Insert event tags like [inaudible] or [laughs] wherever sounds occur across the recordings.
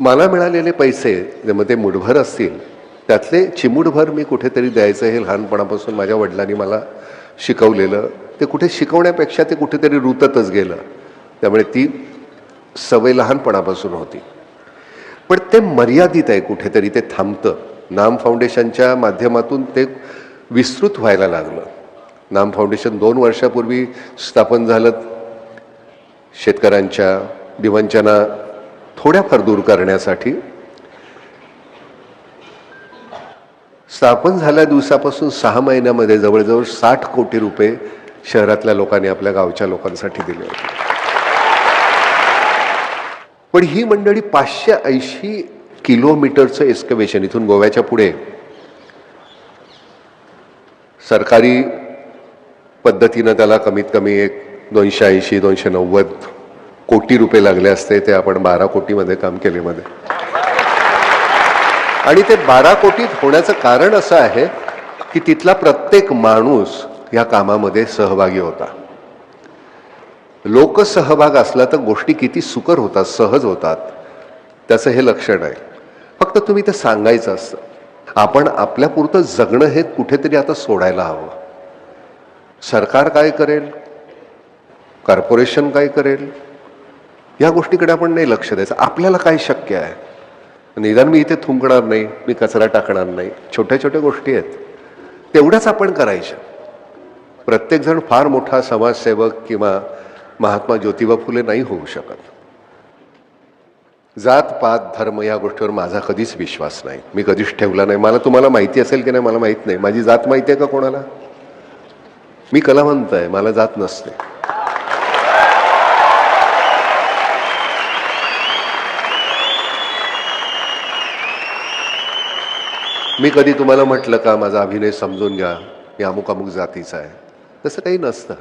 मला मिळालेले पैसे ज्यामध्ये मुठभर असतील त्यातले चिमूटभर मी कुठेतरी द्यायचं हे लहानपणापासून माझ्या वडिलांनी मला शिकवलेलं. ते कुठे शिकवण्यापेक्षा ते कुठेतरी रुततच गेलं. त्यामुळे ती सवय लहानपणापासून होती. पण ते मर्यादित आहे कुठेतरी ते थांबतं. नाम फाउंडेशनच्या माध्यमातून ते विस्तृत व्हायला लागलं. नाम फाउंडेशन दोन वर्षापूर्वी स्थापन झालं. शेतकऱ्यांच्या दिवंचना थोड्याफार दूर करण्यासाठी. स्थापन झाल्या दिवसापासून सहा महिन्यामध्ये जवळजवळ साठ कोटी रुपये शहरातल्या लोकांनी आपल्या गावच्या लोकांसाठी दिले होते. पण ही मंडळी पाचशे ऐंशी किलोमीटरचं एस्कवेशन इथून गोव्याच्या पुढे. सरकारी पद्धतीनं त्याला कमीत कमी एक दोनशे ऐंशी दोनशे नव्वद कोटी रुपये लागले असते ते आपण बारा कोटीमध्ये काम केले मध्ये. आणि ते बारा कोटीत होण्याचं कारण असं आहे की तिथला प्रत्येक माणूस या कामामध्ये सहभागी होता. लोकसहभाग असला तर गोष्टी किती सुकर होतात सहज होतात त्याचं हे लक्षण आहे. फक्त तुम्ही ते सांगायचं असतं. आपण आपल्यापुरतं जगणं हे कुठेतरी आता सोडायला हवं. सरकार काय करेल? कॉर्पोरेशन काय करेल? या गोष्टीकडे आपण नाही लक्ष द्यायचं. आपल्याला काय शक्य आहे? निदान मी इथे थुंकणार नाही मी कचरा टाकणार नाही. छोट्या छोट्या गोष्टी आहेत. तेवढ्याच आपण करायच्या प्रत्येकजण फार मोठा समाजसेवक किंवा महात्मा ज्योतिबा फुले नाही होऊ शकत. जात पात धर्म या गोष्टीवर माझा कधीच विश्वास नाही. मी कधीच ठेवला नाही. मला तुम्हाला माहिती असेल की नाही मला माहीत नाही. माझी जात माहिती आहे का कोणाला? मी कलावंत आहे. मला जात नसते. मी कधी तुम्हाला म्हटलं का माझा अभिनय समजून घ्या मी अमुक अमुक जातीचा आहे. तसं काही नसतं.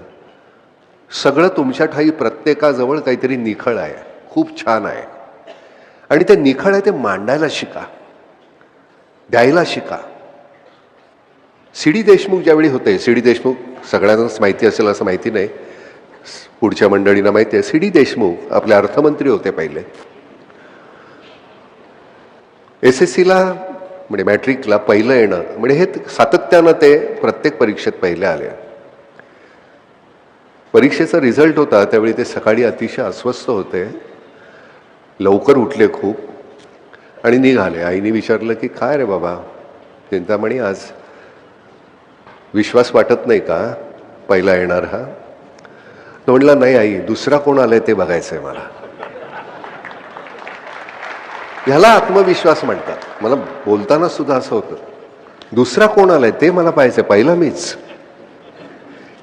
सगळं तुमच्या ठाई प्रत्येकाजवळ काहीतरी निखळ आहे. खूप छान आहे. आणि ते निखळ आहे ते मांडायला शिका. द्यायला शिका. सी डी देशमुख ज्यावेळी होते सी डी देशमुख सगळ्यांनाच माहिती असेल असं माहिती नाही. पुढच्या मंडळींना माहिती आहे सी डी देशमुख आपले अर्थमंत्री होते पहिले. एस एस सीला म्हणजे मॅट्रिकला पहिलं येणं. म्हणजे हे सातत्यानं ते प्रत्येक परीक्षेत पहिले आले परीक्षेचा रिझल्ट होता त्यावेळी ते सकाळी अतिशय अस्वस्थ होते. लवकर उठले खूप. आणि निघाले. आईने विचारलं की काय रे बाबा? चिंतामणी आज विश्वास वाटत नाही का? पहिला येणार हा? तो म्हटला नाही आई दुसरा कोण आलाय ते बघायचं आहे मला. ह्याला आत्मविश्वास म्हणतात. मला बोलताना सुद्धा असं होतं. दुसरा कोण आलाय ते मला पाहायचंय. पहिला मीच.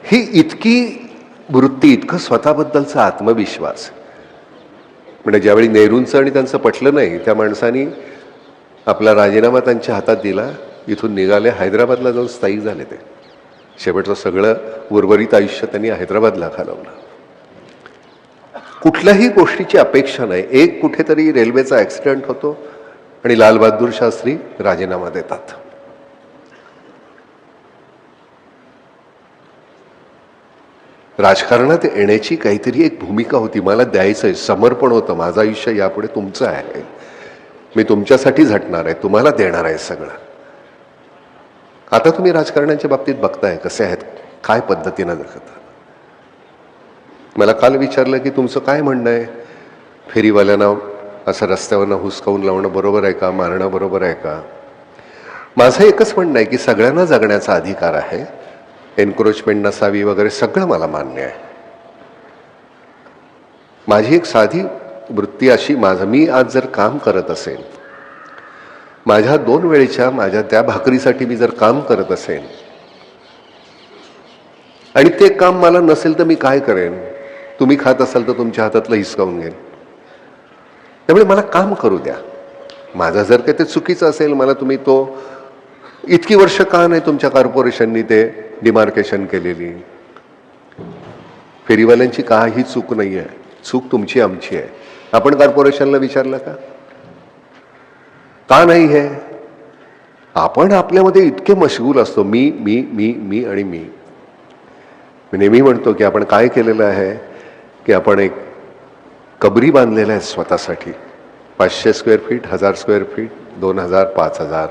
ही इतकी वृत्ती इतकं स्वतःबद्दलचा आत्मविश्वास. म्हणजे ज्यावेळी नेहरूंचं आणि त्यांचं पटलं नाही त्या माणसानी आपला राजीनामा त्यांच्या हातात दिला इथून निघाले हैदराबादला जाऊन स्थायिक झाले ते. शेवटचं सगळं उर्वरित आयुष्य त्यांनी हैदराबादला घालवलं. कुठल्याही गोष्टीची अपेक्षा नाही. एक कुठेतरी रेल्वेचा ॲक्सिडेंट होतो आणि लालबहादूर शास्त्री राजीनामा देतात. राजकारणात येण्याची काहीतरी एक भूमिका होती. मला द्यायचं आहे समर्पण होतं. माझं आयुष्य यापुढे तुमचं आहे. मी तुमच्यासाठी झटणार आहे. तुम्हाला देणार आहे सगळं. आता तुम्ही राजकारणाच्या बाबतीत बघताय कसे आहेत. काय पद्धतीनं जगतात मला काल विचारलं की तुमचं काय म्हणणं आहे? फेरीवाल्यांना असं रस्त्यावरनं हुसकावून लावणं बरोबर आहे का? मारणं बरोबर आहे का? माझं एकच म्हणणं आहे की सगळ्यांना जगण्याचा अधिकार आहे. एन्क्रोचमेंट नसावी वगैरे सगळं मला मान्य आहे. माझी एक साधी वृत्ती अशी माझं मी आज जर काम करत असेल माझ्या दोन वेळेच्या माझ्या त्या भाकरीसाठी मी जर काम करत असेल आणि ते काम मला नसेल तर मी काय करेन? तुम्ही खात असाल तर तुमच्या हातातलं हिसकावून घेईन. त्यामुळे मला काम करू द्या. माझं जर काही ते चुकीचं असेल मला तुम्ही तो इतकी वर्ष का नाही तुमच्या कॉर्पोरेशननी ते डिमार्केशन केलेली? फेरीवाल्यांची काही चूक नाही आहे चूक तुमची आमची आहे. आपण कॉर्पोरेशनला विचारलं का? का नाही हे? आपण आपल्यामध्ये इतके मशगूल असतो. मी मी मी मी आणि मी. मी नेहमी म्हणतो की आपण काय केलेलं आहे? की आपण एक कबरी बांधलेलं आहे स्वतःसाठी. पाचशे स्क्वेअर फीट हजार स्क्वेअर फीट दोन हजार पाच हजार.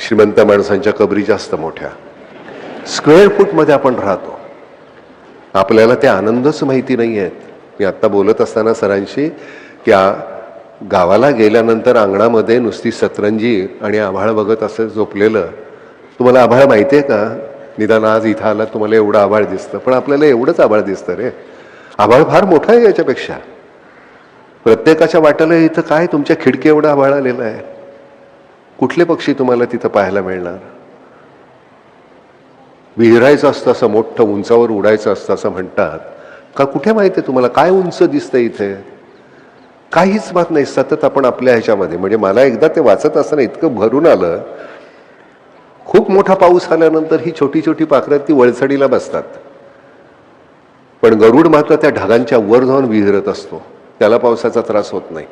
श्रीमंत माणसांच्या कबरी जास्त मोठ्या. स्क्वेअर फूटमध्ये आपण राहतो. आपल्याला ते आनंदच माहिती नाही आहेत. मी आत्ता बोलत असताना सरांशी की गावाला गेल्यानंतर अंगणामध्ये नुसती सतरंजी आणि आभाळ बघत असं झोपलेलं. तुम्हाला आभाळ माहिती आहे का? निदान आज इथं आला तुम्हाला एवढं आभाळ दिसतं. पण आपल्याला एवढंच आभाळ दिसतं रे. आभाळ फार मोठं आहे याच्यापेक्षा. प्रत्येकाच्या वाट्याला इथं काय तुमच्या खिडकी एवढं आभाळ आलेलं आहे? कुठले पक्षी तुम्हाला तिथं पाहायला मिळणार? विहिरायचं असतं असं मोठं उंचावर उडायचं असतं असं म्हणतात. का कुठे माहिती आहे तुम्हाला? काय उंच दिसतं इथे? काहीच बात नाही. सतत आपण आपल्या ह्याच्यामध्ये. म्हणजे मला एकदा ते वाचत असताना इतकं भरून आलं. खूप मोठा पाऊस आल्यानंतर ही छोटी छोटी पाखरं ती वळसडीला बसतात. पण गरुड मात्र त्या ढगांच्या वर जाऊन विहिरत असतो. त्याला पावसाचा त्रास होत नाही.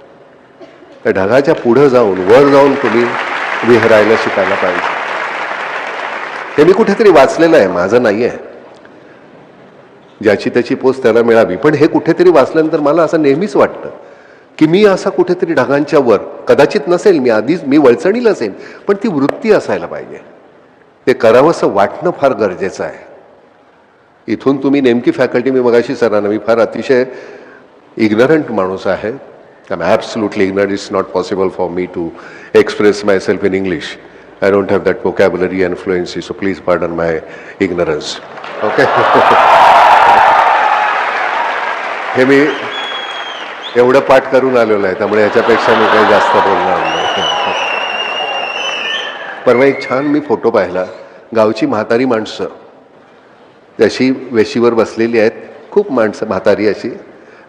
त्या ढगाच्या पुढं जाऊन वर जाऊन तुम्ही विहरायला शिकायला पाहिजे. हे मी कुठेतरी वाचलेलं आहे माझं नाही आहे ज्याची त्याची पोच त्याला मिळावी. पण हे कुठेतरी वाचल्यानंतर मला असं नेहमीच वाटतं की मी असा कुठेतरी ढगांच्या वर कदाचित नसेल मी आधीच मी वळचणील असेल पण ती वृत्ती असायला पाहिजे. ते करावंसं वाटणं फार गरजेचं आहे. इथून तुम्ही नेमकी फॅकल्टी मी मगाशी सरांना मी फार अतिशय इग्नरंट माणूस आहे. I am absolutely ignore it's not possible for me to express my self in English I don't have that vocabulary and fluency so please pardon my ignorance okay हे मी एवढं पाठ करून आलेलो आहे त्यामुळे याच्यापेक्षा मी काही जास्त बोलणार नाही. [laughs] परवा एक छान मी फोटो पाहिला गावची म्हातारी माणसं. जशी वेशीवर बसलेली आहेत खूप माणसं म्हातारी अशी.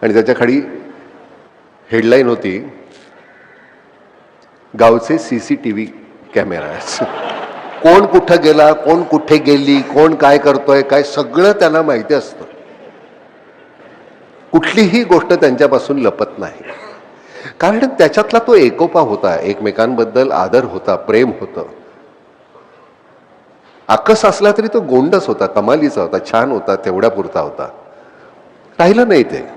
आणि त्याच्याखाली हेडलाईन होती गावचे C C T V cameras. कोण कुठं गेला कोण कुठे गेली कोण काय करतोय काय सगळं त्यांना माहिती असतं. कुठलीही गोष्ट त्यांच्यापासून लपत नाही. कारण त्याच्यातला तो एकोपा होता एकमेकांबद्दल आदर होता प्रेम होतं. आकस असला तरी तो गोंडस होता कमालीचा होता छान होता तेवढ्या पुरता होता. राहिलं नाही ते.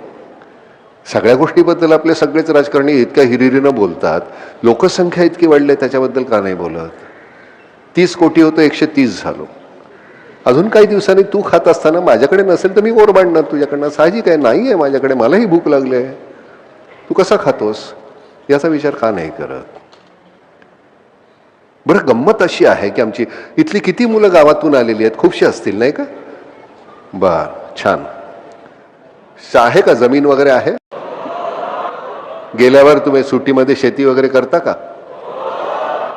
सगळ्या गोष्टीबद्दल आपले सगळेच राजकारणी इतक्या हिरिरीनं बोलतात. लोकसंख्या इतकी वाढली आहे, त्याच्याबद्दल का नाही बोलत? तीस कोटी होतं एकशे तीस झालो. अजून काही दिवसांनी तू खात असताना माझ्याकडे नसेल तर मी ओर बांधणार तुझ्याकडनं. साहजिक आहे नाही आहे माझ्याकडे मलाही भूक लागली आहे. तू कसा खातोस? याचा विचार का नाही करत? बरं गंमत अशी आहे की आमची इथली किती मुलं गावातून आलेली आहेत? खूपशी असतील नाही का? बर छान. आहे का जमीन वगैरे आहे? गेल्यावर तुम्ही सुट्टीमध्ये शेती वगैरे करता का?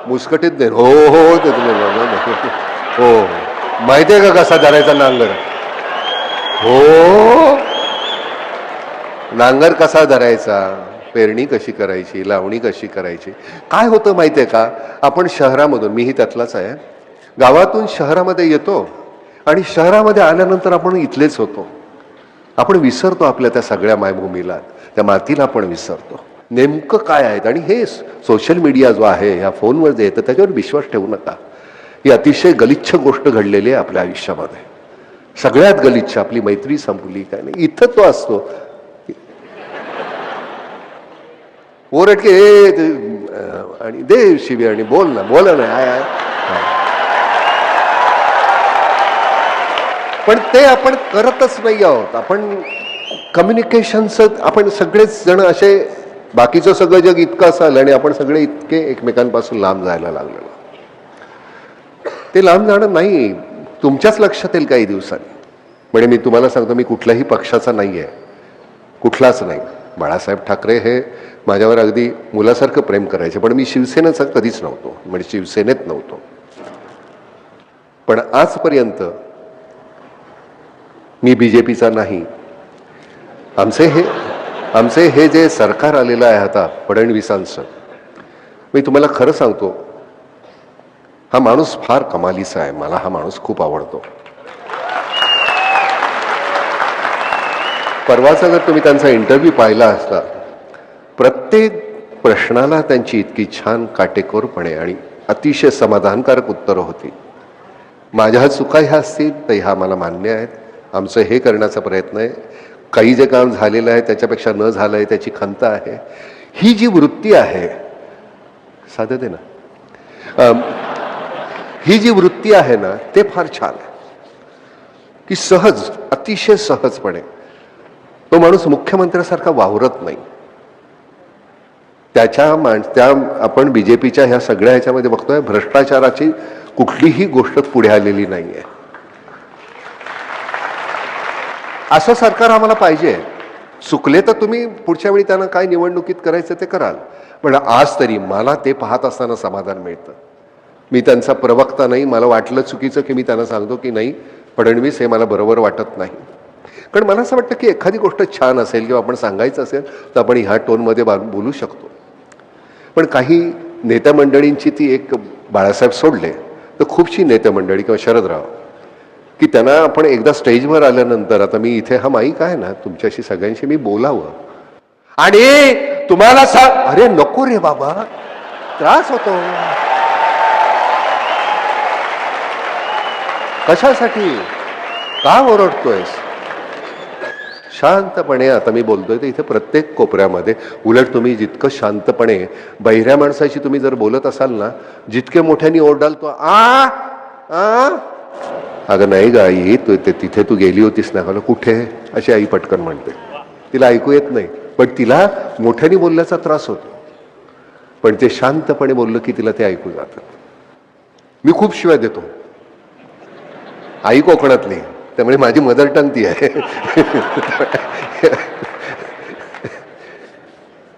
मुस्कटीत नाही. हो हो हो ते तुम्ही हो, हो. माहिती आहे का कसा धरायचा नांगर? हो. नांगर कसा धरायचा? पेरणी कशी करायची लावणी कशी करायची? काय होतं माहिती आहे का? आपण शहरामधून मीही त्यातलाच आहे गावातून शहरामध्ये येतो आणि शहरामध्ये आल्यानंतर आपण इथलेच होतो. आपण विसरतो आपल्या त्या सगळ्या मायभूमीला त्या मातीला आपण विसरतो. नेमकं काय आहेत आणि हे सोशल मीडिया जो आहे ह्या फोनवर जे येतं त्याच्यावर विश्वास ठेवू नका. ही अतिशय गलिच्छ गोष्ट घडलेली आहे आपल्या आयुष्यामध्ये. सगळ्यात गलिच्छ आपली मैत्री संपली काय नाही. इथं तो असतो. ओरड की "ए, आणि दे शिवी आणि बोल ना बोल ना आय आय पण ते आपण करतच नाही आहोत. आपण कम्युनिकेशनचं आपण सगळेच जण असे बाकीचं सगळं जग इतकं असाल आणि आपण सगळे इतके एकमेकांपासून लांब जायला लागलेलो ते लांब जाणं नाही तुमच्याच लक्षात येईल काही दिवसांनी. म्हणजे मी तुम्हाला सांगतो मी कुठल्याही पक्षाचा नाही आहे कुठलाच नाही. बाळासाहेब ठाकरे हे माझ्यावर अगदी मुलासारखं प्रेम करायचे पण मी शिवसेनेचा कधीच नव्हतो. म्हणजे शिवसेनेत नव्हतो. पण आजपर्यंत मी बी जे पीचा नाही. आमचे हे आमचे हे जे सरकार आलेलं आहे आता फडणवीसांचं मी तुम्हाला खरं सांगतो हा माणूस फार कमालीचा आहे. मला हा माणूस खूप आवडतो. परवाचा जर तुम्ही त्यांचा इंटरव्ह्यू पाहिला असता प्रत्येक प्रश्नाला त्यांची इतकी छान काटेकोरपणे आणि अतिशय समाधानकारक उत्तरं होती. माझ्या चुका ह्या असतील तर ह्या मला मान्य आहेत. आमचं हे करण्याचा प्रयत्न आहे. काही जे काम झालेलं आहे त्याच्यापेक्षा न झालं आहे त्याची खंत आहे. ही जी वृत्ती आहे साधं दे ना. ही जी वृत्ती आहे ना ते फार छान आहे. की सहज अतिशय सहजपणे. तो माणूस मुख्यमंत्र्यासारखा वावरत नाही. त्याच्या माण त्या आपण बी जे पीच्या ह्या सगळ्या ह्याच्यामध्ये बघतोय भ्रष्टाचाराची कुठलीही गोष्ट पुढे आलेली नाहीये. असं सरकार आम्हाला पाहिजे. चुकले तर तुम्ही पुढच्या वेळी त्यांना काय निवडणुकीत करायचं ते कराल. पण आज तरी मला ते पाहत असताना समाधान मिळतं. मी त्यांचा प्रवक्ता नाही मला वाटलं चुकीचं की मी त्यांना सांगतो की नाही फडणवीस हे मला बरोबर वाटत नाही. कारण मला असं वाटतं की एखादी गोष्ट छान असेल किंवा आपण सांगायचं असेल तर आपण ह्या टोनमध्ये बोलू शकतो. पण काही नेत्या मंडळींची ती एक बाळासाहेब सोडले तर खूपशी नेत्या मंडळी किंवा शरदराव की त्यांना आपण एकदा स्टेजवर आल्यानंतर आता मी इथे हा माईक आहे ना तुमच्याशी सगळ्यांशी मी बोलावं. आणि तुम्हाला सांग अरे नको रे बाबा त्रास होतो. कशासाठी? का ओरडतोयस? शांतपणे आता मी बोलतोय तर इथे प्रत्येक कोपऱ्यामध्ये उलट तुम्ही जितकं शांतपणे बहिऱ्या माणसाशी तुम्ही जर बोलत असाल ना जितके मोठ्याने ओरडाल तो आ आ? अगं नाही ग आई तू ते तिथे तू गेली होतीस ना मला कुठे? अशी आई पटकन म्हणते. तिला ऐकू येत नाही पण तिला मोठ्याने बोलल्याचा त्रास होतो. पण ते शांतपणे बोललं की तिला ते ऐकू जातं. मी खूप शिवाय देतो. आई कोकणातली. त्यामुळे माझी मदर टंग ती आहे.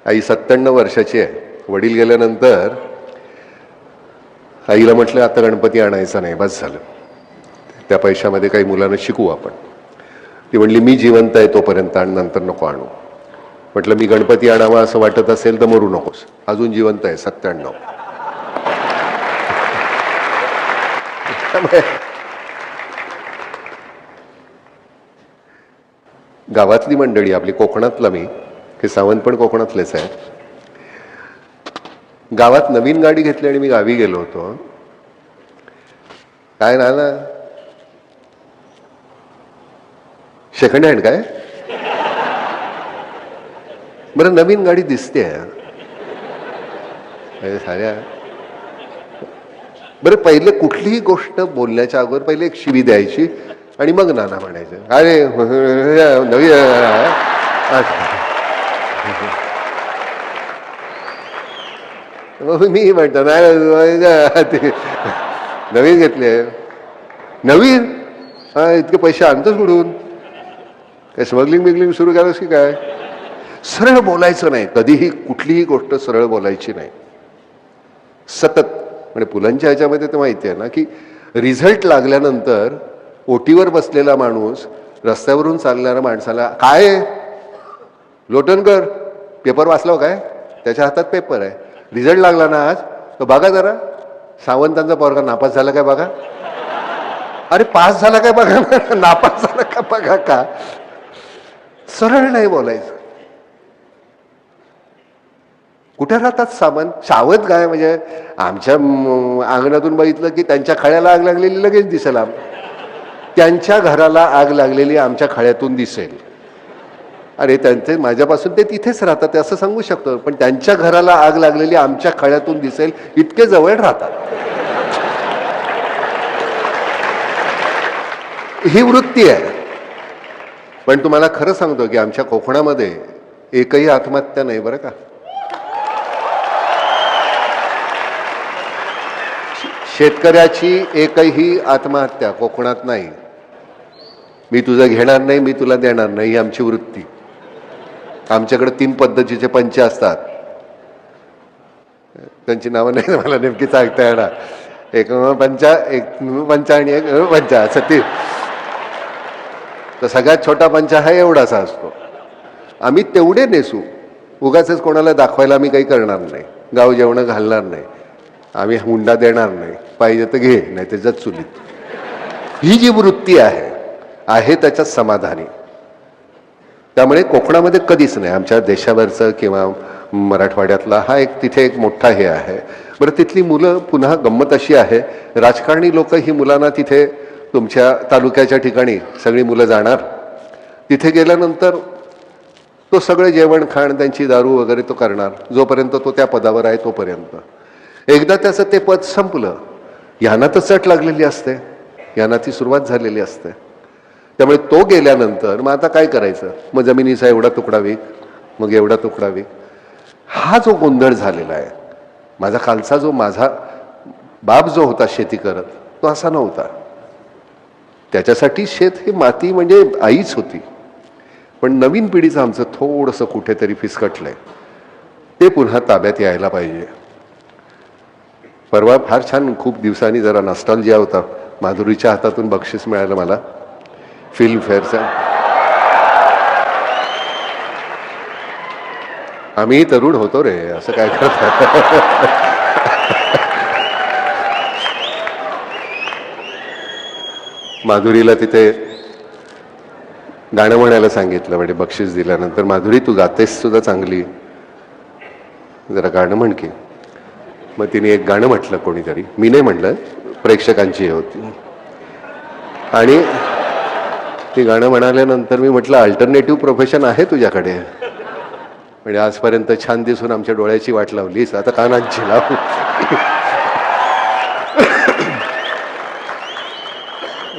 आई सत्त्याण्णव वर्षाची आहे. वडील गेल्यानंतर आईला म्हटलं आता गणपती आणायचा नाही बस झालं. त्या पैशामध्ये काही मुलांना शिकवू आपण. ती म्हणली मी जिवंत आहे तोपर्यंत आणि नंतर नको आणू. म्हटलं मी गणपती आणावा असं वाटत असेल तर मरू नकोस. अजून जिवंत आहे सत्त्याण्णव. गावातली मंडळी आपली कोकणातला मी हे सावंत पण कोकणातलेच आहेत. गावात नवीन गाडी घेतली आणि मी गावी गेलो होतो. काय ना ना सेकंड हँड काय? बरं नवीन गाडी दिसते. साऱ्या. बरं पहिले कुठलीही गोष्ट बोलण्याच्या अगोदर पहिले एक शिवी द्यायची. आणि मग नाना म्हणायचं अरे नवी मग मी म्हणतो नाही ते नवीन घेतले नवीन? हा इतके पैसे आणतो सोडून काय स्मगलिंग बिगलिंग सुरू केलंस की काय? सरळ बोलायचं नाही कधीही कुठलीही गोष्ट सरळ बोलायची नाही. सतत म्हणजे पुलांच्या ह्याच्यामध्ये तर माहिती आहे ना की रिझल्ट लागल्यानंतर ओटीवर बसलेला माणूस रस्त्यावरून चालणाऱ्या माणसाला काय आहे? लोटनकर पेपर वाचलो हो काय? त्याच्या हातात पेपर आहे. रिझल्ट लागला ना आज? तर बघा जरा. सावंतांचा पोरगा नापास झाला काय बघा? अरे पास झाला काय बघा? ना नापास झाला का बघा का? सरळ नाही बोलायचं. कुठे राहतात सामान सावध काय? म्हणजे आमच्या अंगणातून बघितलं की त्यांच्या खळ्याला आग लागलेली लगेच दिसेल आम त्यांच्या घराला आग लागलेली आमच्या खळ्यातून दिसेल. अरे त्यांचे माझ्यापासून ते तिथेच राहतात ते असं सांगू शकतो. पण त्यांच्या घराला आग लागलेली आमच्या खळ्यातून दिसेल इतके जवळ राहतात. ही वृत्ती आहे. पण तुम्हाला खरं सांगतो की आमच्या कोकणामध्ये एकही आत्महत्या नाही बरं का? शेतकऱ्याची एकही आत्महत्या कोकणात नाही. मी तुझं घेणार नाही मी तुला देणार नाही ही आमची वृत्ती. आमच्याकडे तीन पद्धतीचे पंच असतात. त्यांची नावं नाही मला नेमकी सांगता येणार. एक पंचा एक पंचा आणि एक पंचा असं तीन तर सगळ्यात छोटा पंचा हा एवढासा असतो. आम्ही तेवढे नेसू. उगाच कोणाला दाखवायला आम्ही काही करणार नाही. गाव जेवणं घालणार नाही. आम्ही हुंडा देणार नाही. पाहिजे तर घे नाही तर जत चुलीत ही जी वृत्ती आहे आहे त्याच्यात समाधानी. त्यामुळे कोकणामध्ये कधीच नाही. आमच्या देशावरचं किंवा मराठवाड्यातला हा एक तिथे एक मोठा हे आहे. बरं तिथली मुलं पुन्हा गंमत अशी आहे राजकारणी लोक ही मुलांना तिथे तुमच्या तालुक्याच्या ठिकाणी सगळी मुलं जाणार. तिथे गेल्यानंतर तो सगळं जेवण खाण त्यांची दारू वगैरे तो करणार. जोपर्यंत तो त्या पदावर आहे तोपर्यंत. एकदा त्याचं ते पद संपलं. यांना तर चट लागलेली असते. यांना ती सुरुवात झालेली असते. त्यामुळे तो गेल्यानंतर मग आता काय करायचं? मग जमिनीचा एवढा तुकडा विक मग एवढा तुकडा विक हा जो गोंधळ झालेला आहे माझा खालचा जो माझा बाप जो होता शेती करत तो असा नव्हता. त्याच्यासाठी शेत हे माती म्हणजे आईच होती. पण नवीन पिढीचं आमचं थोडंसं कुठेतरी फिसकटलंय. ते पुन्हा ताब्यात यायला पाहिजे. परवा फार छान खूप दिवसांनी जरा नॉस्टॉल्जिया होता. माधुरीच्या हातातून बक्षीस मिळालं मला. फिल्मफेअरचा आम्ही तरुण होतो रे असं काय करतात माधुरीला तिथे गाणं म्हणायला सांगितलं म्हणजे बक्षीस दिल्यानंतर माधुरी तू गातेस सुद्धा चांगली. जरा गाणं म्हण की. मग तिने एक गाणं म्हटलं कोणीतरी. मी नाही म्हणलं प्रेक्षकांची हे होती. आणि ती गाणं म्हणाल्यानंतर मी म्हटलं अल्टरनेटिव्ह प्रोफेशन आहे तुझ्याकडे. म्हणजे आजपर्यंत छान दिसून आमच्या डोळ्याची वाट लावलीस. आता कानांची लाव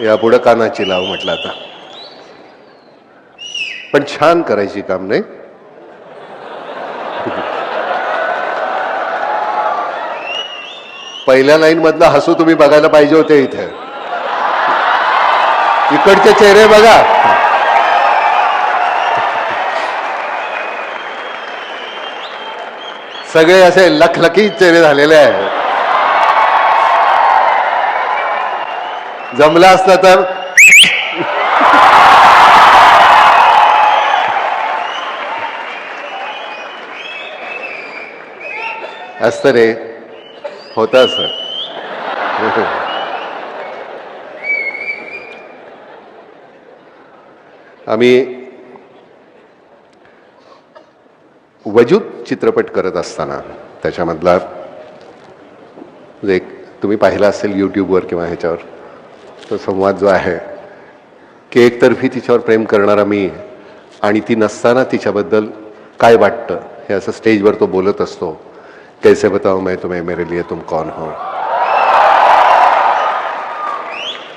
यापुढं कानाची लाव म्हटलं आता. पण छान करायची काम नाही? पहिल्या लाईनमधला हसू तुम्ही बघायला पाहिजे होते इथे. इकडचे चेहरे बघा. सगळे असे लखलखी चेहरे झालेले आहेत. जमलं असता तर असतं रे. होतं असं. आम्ही वजूद चित्रपट करत असताना त्याच्यामधला म्हणजे एक तुम्ही पाहिला असेल यूट्यूबवर किंवा ह्याच्यावर तो संवाद जो आहे की एकतर्फी तिच्यावर प्रेम करणारा मी आणि ती नसताना तिच्याबद्दल काय वाटतं हे असं स्टेजवर तो बोलत असतो कैसे बताओ मैं तुम्हें मेरे लिए तुम कौन हो?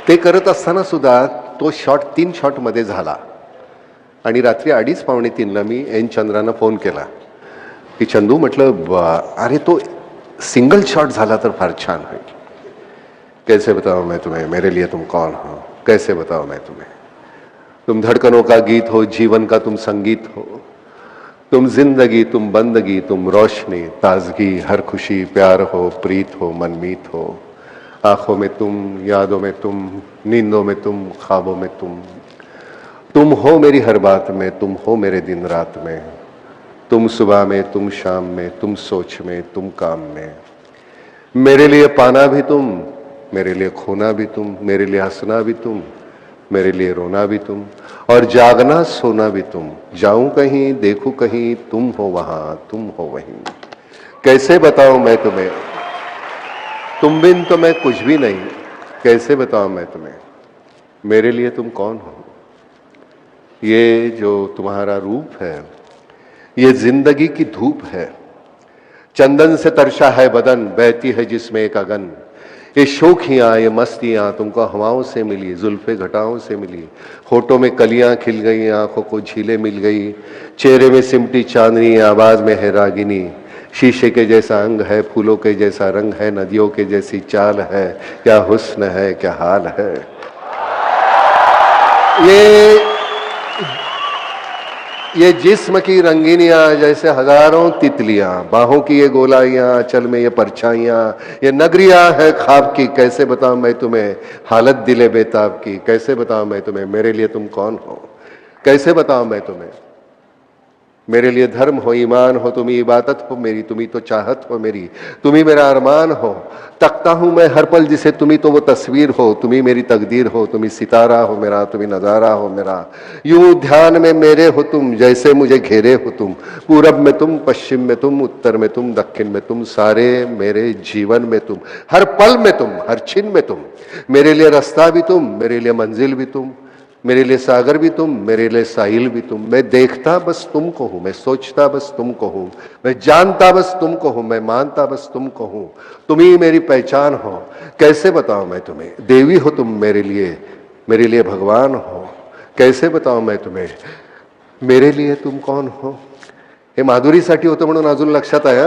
ते करत असताना सुद्धा तो शॉट तीन शॉटमध्ये झाला. आणि रात्री अडीच पावणे तीनला मी एन चंद्रानं फ़ोन केला. की चंदू म्हटलं अरे तो सिंगल शॉट झाला तर फार छान होईल. कैसे बताओ मैं तुम्हें? मेरे लिए तुम कौन हो? कैसे बताओ मैं तुम्हें? तुम धड़कनों का गीत हो, जीवन का तुम संगीत हो। तुम ज़िंदगी, तुम बंदगी, तुम रोशनी, ताजगी, हर खुशी, प्यार हो, प्रीत हो मनमीत हो। आँखों में तुम, यादों में तुम, नींदों में तुम, ख्वाबों में तुम। तुम हो मेरी हर बात में, तुम हो मेरे दिन रात में। तुम सुबह में, तुम शाम में, तुम सोच में, तुम काम में। मेरे लिए पाना भी तुम, मेरे लिए खोना भी तुम, मेरे लिए हंसना भी तुम, मेरे लिए रोना भी तुम, और जागना सोना भी तुम। जाऊँ कहीं, देखूँ कहीं, तुम हो वहाँ, तुम हो वहीं। कैसे बताऊँ मैं तुम्हें? तुम बिन तो मैं कुछ भी नहीं। कैसे बताऊँ मैं तुम्हें? मेरे लिए तुम कौन हो? ये जो तुम्हारा रूप है, ये ज़िंदगी की धूप है। चंदन से तरशा है बदन, बहती है जिसमें एक अगन। ये शोखियाँ, ये मस्तियाँ तुमको हवाओं से मिली, जुल्फे घटाओं से मिली। होठों में कलियाँ खिल गई, आँखों को झीलें मिल गई। चेहरे में सिमटी चांदनी, आवाज़ में है रागिनी। शीशे के जैसा अंग है, फूलों के जैसा रंग है, नदियों के जैसी चाल है। क्या हुस्न है, क्या हाल है। ये ये जिस्म की रंगीनियाँ, जैसे हज़ारों तितलियाँ, बाहों की ये गोलाइयाँ, चल में ये परछाइयाँ, ये नगरिया है खाब की। कैसे बताऊँ मैं तुम्हें? हालत दिले बेताब की। कैसे बताऊँ मैं तुम्हें? मेरे लिए तुम कौन हो? कैसे बताऊँ मैं तुम्हें? मेरे लिए धर्म हो, ईमान हो तुम्ही इबादत हो, मेरी तुम्ही तो चाहत हो, मेरी तुम्ही मेरा अरमान हो। तकता हूँ मैं हर पल जिसे तुम्ही तो वो तस्वीर हो तुम्ही मेरी तकदीर हो तुम्ही सितारा हो मेरा तुम्ही नज़ारा हो मेरा। यूँ ध्यान में मेरे हो तुम, जैसे मुझे घेरे हो तुम। पूरब में तुम, पश्चिम में तुम, उत्तर में तुम, दक्षिण में तुम, सारे मेरे जीवन में तुम। हर पल में तुम, हर छिन में तुम। मेरे लिए रास्ता भी तुम, मेरे लिए मंजिल भी तुम। मेरे लिए सागर भी तुम मेरे लिए साहिल भी तुम। मैं देखता बस तुमको हूं मैं सोचता बस तुमको हूं। मैं जानता बस तुमको हूं मैं मानता बस तुमको हूं। तुम ही मेरी पहचान हो। कैसे बताऊँ मैं तुम्हें? देवी हो तुम मेरे लिए मेरे लिए भगवान हो। कैसे बताऊँ मैं तुम्हें? मेरे लिए तुम कौन हो? हे माधुरीसाठी होतं म्हणून अजून लक्षात आहे